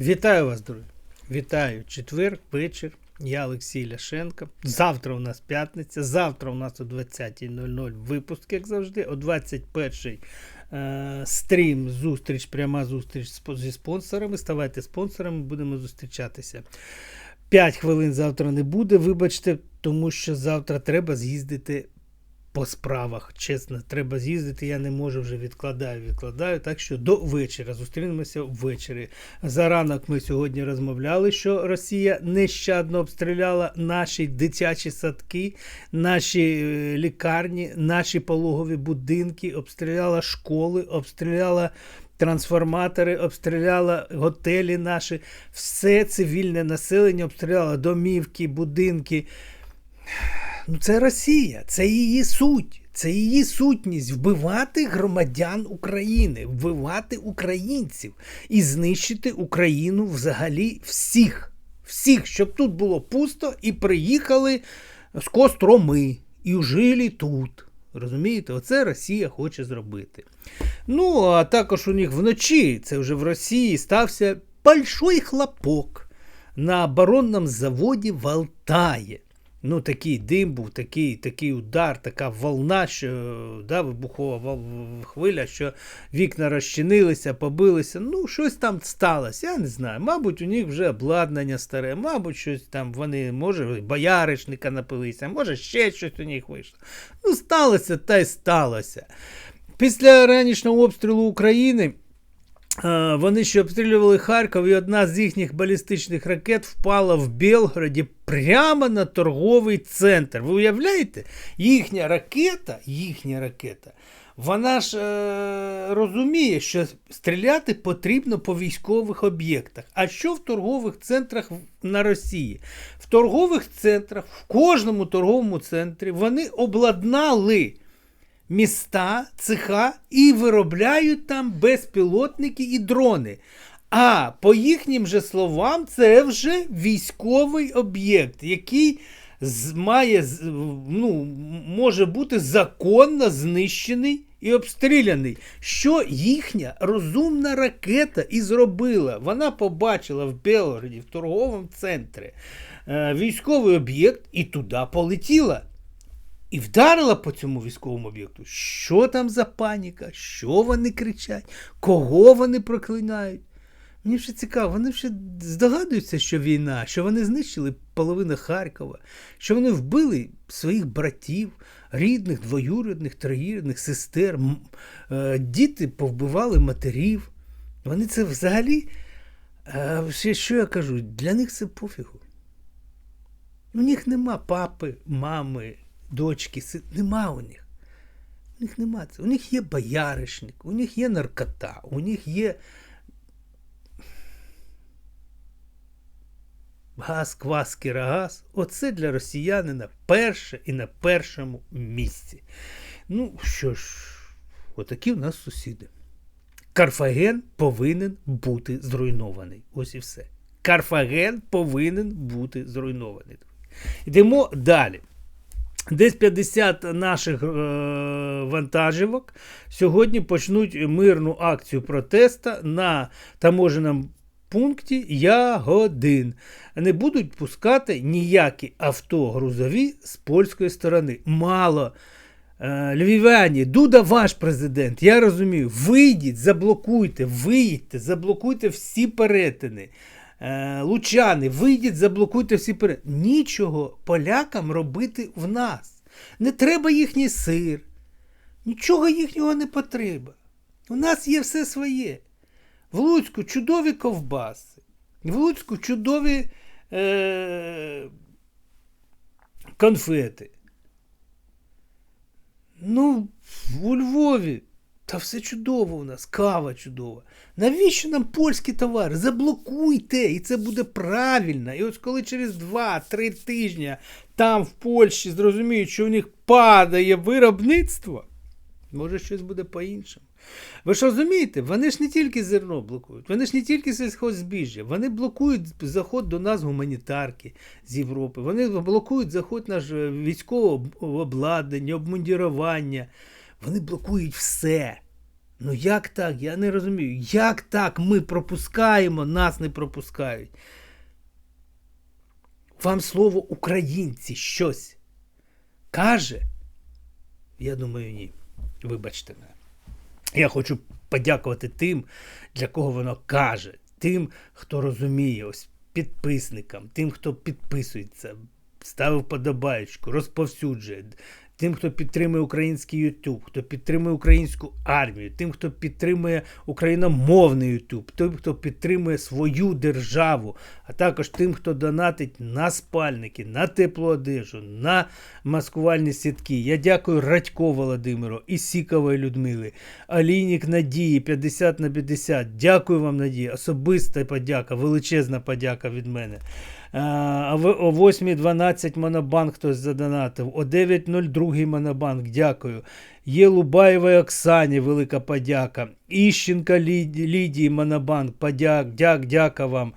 Вітаю вас, друзі. Вітаю. Четвер, вечір. Я Олексій Ляшенко. Завтра у нас п'ятниця. Завтра у нас о 20.00 випуск, як завжди. О 21.00 е, стрім, зустріч, пряма зустріч зі спонсорами. Ставайте спонсорами, будемо зустрічатися. 5 хвилин завтра не буде, вибачте, тому що завтра треба з'їздити по справах. Чесно, треба з'їздити. Я не можу вже відкладаю, відкладаю. Так що до вечора. Зустрінемося ввечері. За ранок ми сьогодні розмовляли, що Росія нещадно обстріляла наші дитячі садки, наші е, лікарні, наші пологові будинки, обстріляла школи, обстріляла. Трансформатори обстріляла готелі наші, все цивільне населення обстріляла домівки, будинки. Ну, це Росія, це її суть, це її сутність вбивати громадян України, вбивати українців і знищити Україну взагалі всіх. Всіх, щоб тут було пусто і приїхали з Костроми і жили тут. Розумієте, оце Росія хоче зробити. Ну, а також у них вночі, це вже в Росії, стався большой хлопок на оборонному заводі в Алтаї. Ну, такий дим був, такий, такий удар, така волна, що да, вибухова хвиля, що вікна розчинилися, побилися. Ну, щось там сталося, я не знаю. Мабуть, у них вже обладнання старе, мабуть, щось там вони, може, бояришника напилися, може, ще щось у них вийшло. Ну, сталося та й сталося. Після ранішнього обстрілу України. Е, Вони ще обстрілювали Харків, і одна з їхніх балістичних ракет впала в Белгороді прямо на торговий центр. Ви уявляєте? Їхня ракета, їхня ракета, вона ж е, розуміє, що стріляти потрібно по військових об'єктах. А що в торгових центрах на Росії? В торгових центрах, в кожному торговому центрі вони обладнали міста, цеха і виробляють там безпілотники і дрони. А по їхнім же словам, це вже військовий об'єкт, який має, ну, може бути законно знищений і обстріляний. Що їхня розумна ракета і зробила? Вона побачила в Белгороді, в торговому центрі е, військовий об'єкт і туди полетіла і вдарила по цьому військовому об'єкту. Що там за паніка? Що вони кричать? Кого вони проклинають? Мені вже цікаво, вони вже здогадуються, що війна, що вони знищили половину Харкова, що вони вбили своїх братів, рідних, двоюрідних, троюрідних, сестер, е, діти повбивали матерів. Вони це взагалі, е, що я кажу, для них це пофігу. У них нема папи, мами, дочки, си... нема у них. У них нема це. У них є бояришник, у них є наркота, у них є газ, квас, кірогаз. Оце для росіянина перше і на першому місці. Ну що ж, отакі в нас сусіди. Карфаген повинен бути зруйнований. Ось і все. Карфаген повинен бути зруйнований. Йдемо далі. Десь 50 наших е, вантажівок сьогодні почнуть мирну акцію протесту на таможеному пункті Ягодин. Не будуть пускати ніякі авто грузові з польської сторони. Мало. Е, Львів'яні, Дуда ваш президент, я розумію, вийдіть, заблокуйте, виїдьте, заблокуйте всі перетини. Е, Лучани, вийдіть, заблокуйте всі перетини. Нічого полякам робити в нас. Не треба їхній сир. Нічого їхнього не потрібно. У нас є все своє. В Луцьку чудові ковбаси. В Луцьку чудові е- конфети. Ну, у Львові. Та все чудово у нас, кава чудова. Навіщо нам польські товари? Заблокуйте, і це буде правильно. І ось коли через 2-3 тижні там в Польщі зрозуміють, що у них падає виробництво, може щось буде по-іншому. Ви ж розумієте, вони ж не тільки зерно блокують, вони ж не тільки сільхозбіжжя, вони блокують заход до нас гуманітарки з Європи, вони блокують заход наш е, військового обладнання, обмундірування. Вони блокують все. Ну як так? Я не розумію. Як так ми пропускаємо, нас не пропускають? Вам слово українці щось каже? Я думаю, ні. Вибачте мене. Я хочу подякувати тим, для кого воно каже, тим, хто розуміє, ось підписникам, тим, хто підписується, ставив подобаєчку, розповсюджує, тим, хто підтримує український YouTube, хто підтримує українську армію, тим, хто підтримує україномовний YouTube, тим, хто підтримує свою державу, а також тим, хто донатить на спальники, на теплу одежу, на маскувальні сітки. Я дякую Радько Володимиру і Сікової Людмили, Алінік Надії 50 на 50. Дякую вам, Надія. Особиста подяка, величезна подяка від мене. В- О 8.12 Монобанк хтось задонатив. О 9.02 Монобанк, дякую. Є Лубаєвої Оксані, велика подяка. Іщенка Лідії Монобанк, подяк, дяк, дяка вам.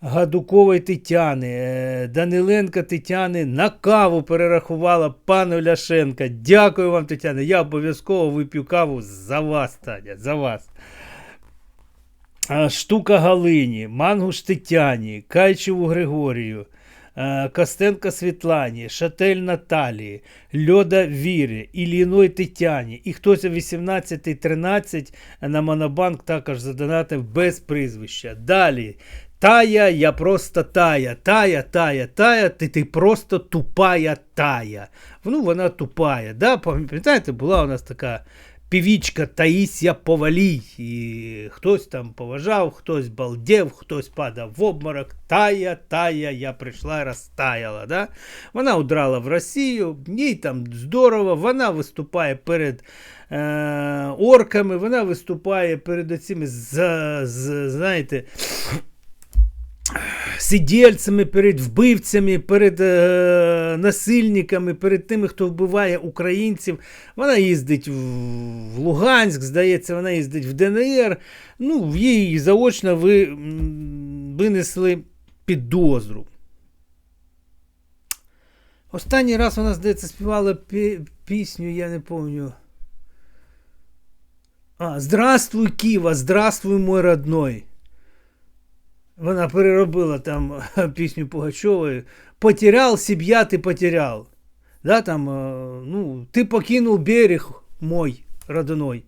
Гадукової Тетяни, е, Даниленка Тетяни на каву перерахувала пану Ляшенка. Дякую вам, Тетяна. Я обов'язково вип'ю каву за вас, Таня, за вас. Штука Галині, Мангуш Тетяні, Кайчеву Григорію, Костенка Світлані, Шатель Наталії, Льода Вірі, Іліной Тетяні. І хтось о 18.13 на Монобанк також задонатив без прізвища. Далі. Тая, я просто тая, тая, тая, тая, ти, ти просто тупая тая. Ну, вона тупая. Да? Пам'ятаєте, була у нас така півічка Таїсія Повалій. І хтось там поважав, хтось балдів, хтось падав в обморок. Тая, тая, я прийшла розтаяла. Да? Вона удрала в Росію, їй там здорово, вона виступає перед е, орками, вона виступає перед з, знаєте, сидільцями, перед вбивцями, перед е, насильниками, перед тими, хто вбиває українців. Вона їздить в, в Луганськ, здається, вона їздить в ДНР. Ну, в їй заочно ви, винесли підозру. Останній раз вона, здається, співала пі- пісню, я не пам'ятаю. А, Здравствуй, Ківа, здравствуй, мой родной. Вона переробила там пісню Пугачової. Потерял себя, ти потерял. Да, там, е, ну, ти покинув берег мой родной.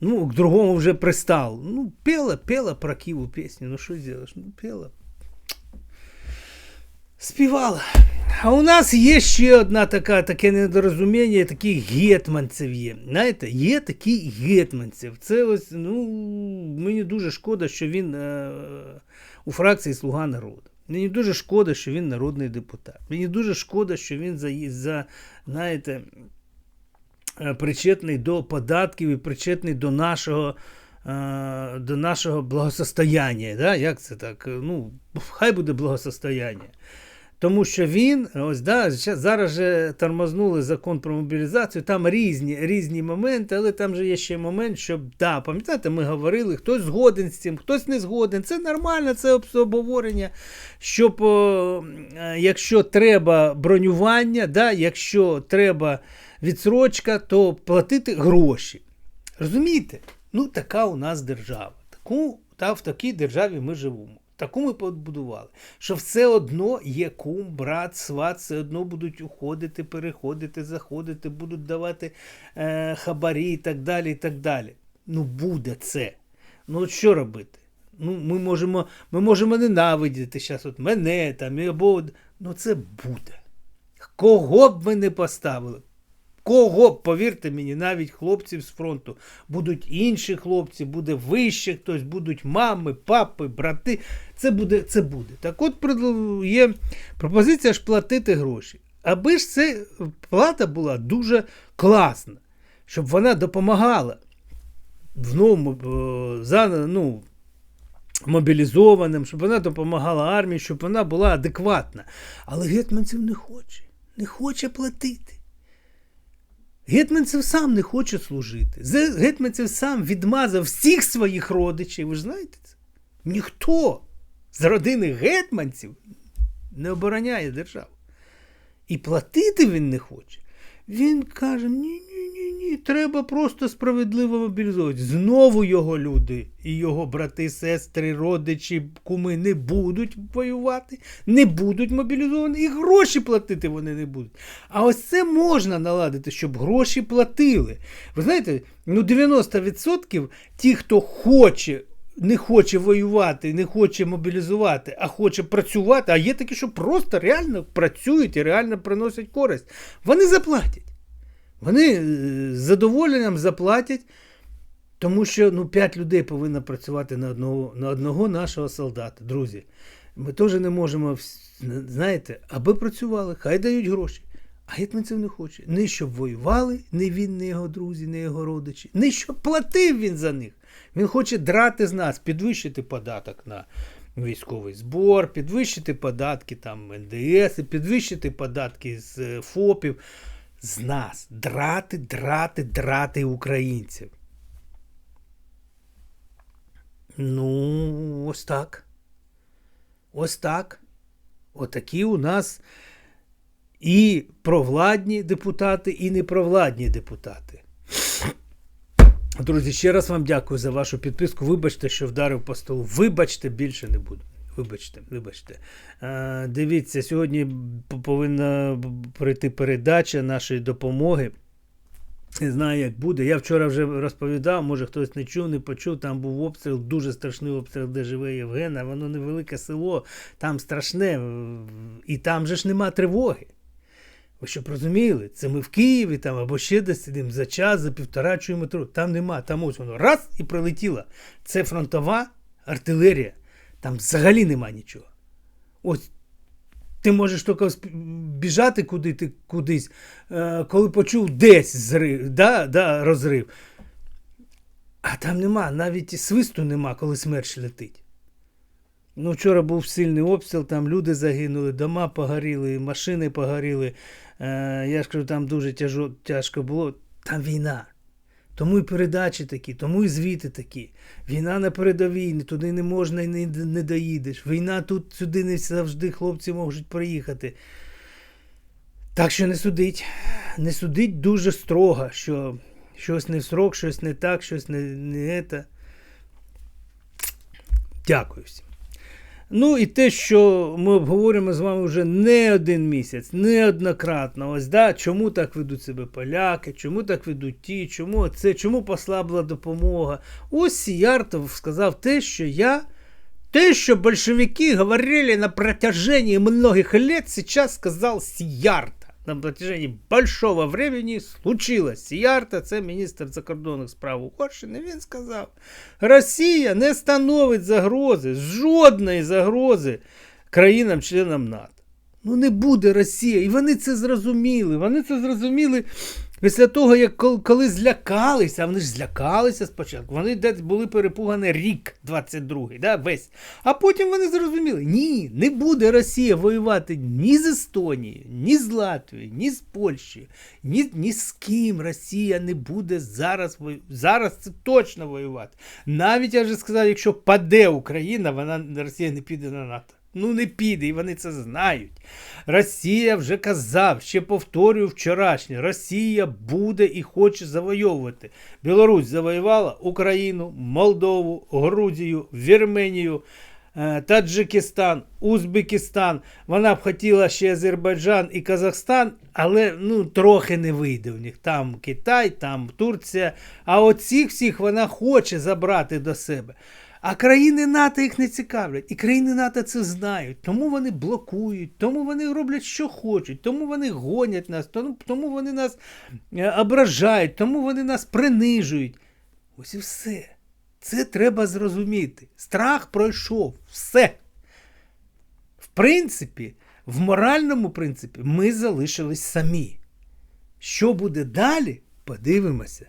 Ну, к другому вже пристал. Ну, пела, пела про Киву пісню. Ну, що зробиш? Ну, пела. Співала. А у нас є ще одна така, таке недорозуміння, таких гетманців є. Знаєте, є такі гетманців. Це ось, ну, мені дуже шкода, що він е, у фракції Слуга народу. Мені дуже шкода, що він народний депутат. Мені дуже шкода, що він за, за знаєте, е, причетний до податків і причетний до нашого. Е, До нашого благосостояння. Да? Як це так? Ну, хай буде благосостояння. Тому що він, ось да, зараз же тормознули закон про мобілізацію, там різні, різні моменти, але там же є ще момент, щоб, да, пам'ятаєте, ми говорили, хтось згоден з цим, хтось не згоден. Це нормально, це об- обговорення. Щоб, е, якщо треба бронювання, да, якщо треба відсрочка, то платити гроші. Розумієте? Ну, така у нас держава. Таку, та в такій державі ми живемо. Таку ми побудували, що все одно є кум, брат, сват, все одно будуть уходити, переходити, заходити, будуть давати е, хабарі і так далі. і так далі. Ну, буде це. Ну, от що робити? Ну, ми можемо, ми можемо ненавидіти зараз от мене там, або. Ну, це буде. Кого б ви не поставили? Кого повірте мені, навіть хлопців з фронту. Будуть інші хлопці, буде вище хтось, будуть мами, папи, брати. Це буде. це буде. Так от є пропозиція ж платити гроші. Аби ж це плата була дуже класна, щоб вона допомагала в новому, е, за, ну, мобілізованим, щоб вона допомагала армії, щоб вона була адекватна. Але гетьманців не хоче. Не хоче платити. Гетьманцев сам не хоче служити. Гетьманцев сам відмазав всіх своїх родичів. Ви ж знаєте це? Ніхто з родини гетьманців не обороняє державу. І платити він не хоче. Він каже: ні, ні, ні, ні, треба просто справедливо мобілізовувати. Знову його люди і його брати, сестри, родичі, куми не будуть воювати, не будуть мобілізовані, і гроші платити вони не будуть. А ось це можна наладити, щоб гроші платили. Ви знаєте, ну 90% ті, хто хоче. Не хоче воювати, не хоче мобілізувати, а хоче працювати. А є такі, що просто реально працюють і реально приносять користь. Вони заплатять. Вони е, з задоволенням заплатять, тому що ну, 5 людей повинно працювати на одного, на одного нашого солдата. Друзі, ми теж не можемо, знаєте, аби працювали, хай дають гроші. А гетьманцев не хоче. Не щоб воювали, не він, не його друзі, не його родичі, не щоб платив він за них. Він хоче драти з нас, підвищити податок на військовий збор, підвищити податки там НДС, підвищити податки з е, ФОПів. З нас драти, драти, драти українців. Ну, ось так. Ось так. Отакі у нас і провладні депутати, і непровладні депутати. Друзі, ще раз вам дякую за вашу підписку. Вибачте, що вдарив по столу. Вибачте, більше не буду. Вибачте, вибачте. Е, дивіться, сьогодні повинна прийти передача нашої допомоги. Не знаю, як буде. Я вчора вже розповідав, може хтось не чув, не почув. Там був обстріл, дуже страшний обстріл, де живе Євген, а воно невелике село, там страшне, і там же ж нема тривоги. Ви щоб розуміли, це ми в Києві там або ще десь сидимо за час, за півтора чуємо тривогу. Там нема, там ось воно раз і прилетіло. Це фронтова артилерія. Там взагалі нема нічого. Ось ти можеш тільки біжати куди ти, кудись, е, коли почув десь зрив, да, да, розрив. А там нема, навіть свисту нема, коли смерч летить. Ну, вчора був сильний обстріл, там люди загинули, дома погоріли, машини погоріли. Е, я ж кажу, там дуже тяжо, тяжко було. Там війна. Тому і передачі такі, тому і звіти такі. Війна на передовій, туди не можна і не, не доїдеш. Війна тут сюди не завжди хлопці можуть приїхати. Так що не судить. Не судить дуже строго, що щось не в срок, щось не так, щось не, не це. Дякую всім. Ну і те, що ми обговорюємо з вами вже не один місяць, неоднократно. Ось да, чому так ведуть себе поляки, чому так ведуть ті, чому це, чому послабла допомога. Ось Сіяртов сказав те, що я. Те, що большевики говорили на протяжении многих лет, сейчас сказал Сиярта. На протяжении большого времени случилось. Сіярта, це міністр закордонних справ Угорщини, він сказав: Росія не становить загрози, жодної загрози країнам-членам НАТО. Ну не буде Росія. І вони це зрозуміли. Вони це зрозуміли після того, як коли злякалися, вони ж злякалися спочатку. Вони десь були перепугані рік 22-й, да, весь. А потім вони зрозуміли, ні, не буде Росія воювати ні з Естонією, ні з Латвією, ні з Польщею, ні, ні з ким Росія не буде зараз Зараз це точно воювати. Навіть я вже сказав, якщо паде Україна, вона Росія не піде на НАТО. Ну не піде, і вони це знають. Росія вже казав, ще повторюю вчорашнє. Росія буде і хоче завойовувати. Білорусь завоювала Україну, Молдову, Грузію, Вірменію. е, Таджикистан, Узбекистан, вона б хотіла ще Азербайджан і Казахстан, але ну, трохи не вийде в них. Там Китай, там Турція. А оцих всіх вона хоче забрати до себе. А країни НАТО їх не цікавлять. І країни НАТО це знають. Тому вони блокують, тому вони роблять, що хочуть, тому вони гонять нас, тому, вони нас е, ображають, тому вони нас принижують. Ось і все. Це треба зрозуміти. Страх пройшов. Все. В принципі, в моральному принципі, ми залишились самі. Що буде далі? Подивимося.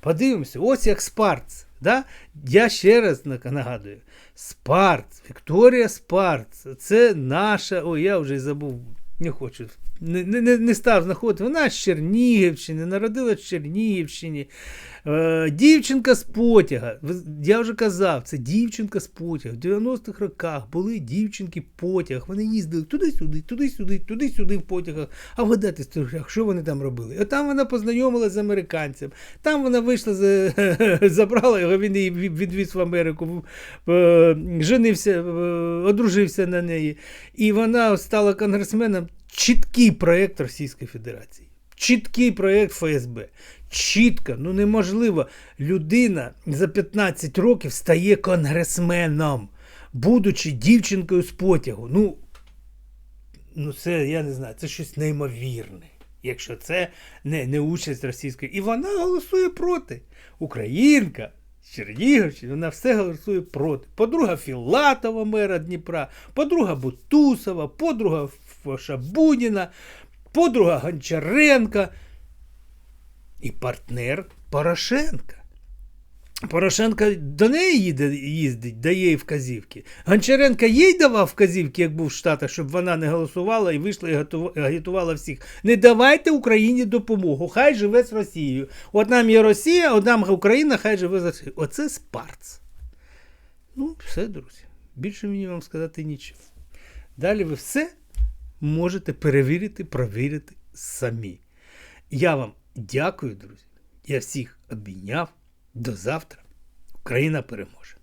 Подивимося, ось як Спарц. Да? Я ще раз на- нагадую: Спарт, Вікторія Спарт, Це наша. Ой, я вже забув, не хочу не, не, не- став знаходити. Вона з Чернігівщини, народилась в Чернігівщині. Е, дівчинка з потяга. Я вже казав, це дівчинка з потяга. В 90-х роках були дівчинки потяг. Вони їздили туди-сюди, туди-сюди, туди-сюди в потягах. А вгадати, що вони там робили? А там вона познайомилася з американцем. Там вона вийшла, за- забрала його, він її від- відвіз в Америку, е, женився, е, одружився на неї. І вона стала конгресменом. Чіткий проєкт Російської Федерації. Чіткий проєкт ФСБ. Чітко, ну неможливо. Людина за 15 років стає конгресменом, будучи дівчинкою з потягу. Ну, ну це я не знаю, це щось неймовірне. Якщо це не, не участь російської. І вона голосує проти. Українка, з вона все голосує проти. Подруга Філатова, мера Дніпра, подруга Бутусова, подруга Шабуніна, подруга Гончаренка і партнер Порошенка. Порошенко до неї їде, їздить, дає їй вказівки. Гончаренко їй давав вказівки, як був в Штатах, щоб вона не голосувала і вийшла і агітувала всіх. Не давайте Україні допомогу, хай живе з Росією. От нам є Росія, от нам Україна, хай живе з Росією. Оце спарц. Ну, все, друзі. Більше мені вам сказати нічого. Далі ви все можете перевірити, провірити самі. Я вам дякую, друзі. Я всіх обійняв. До завтра. Україна переможе.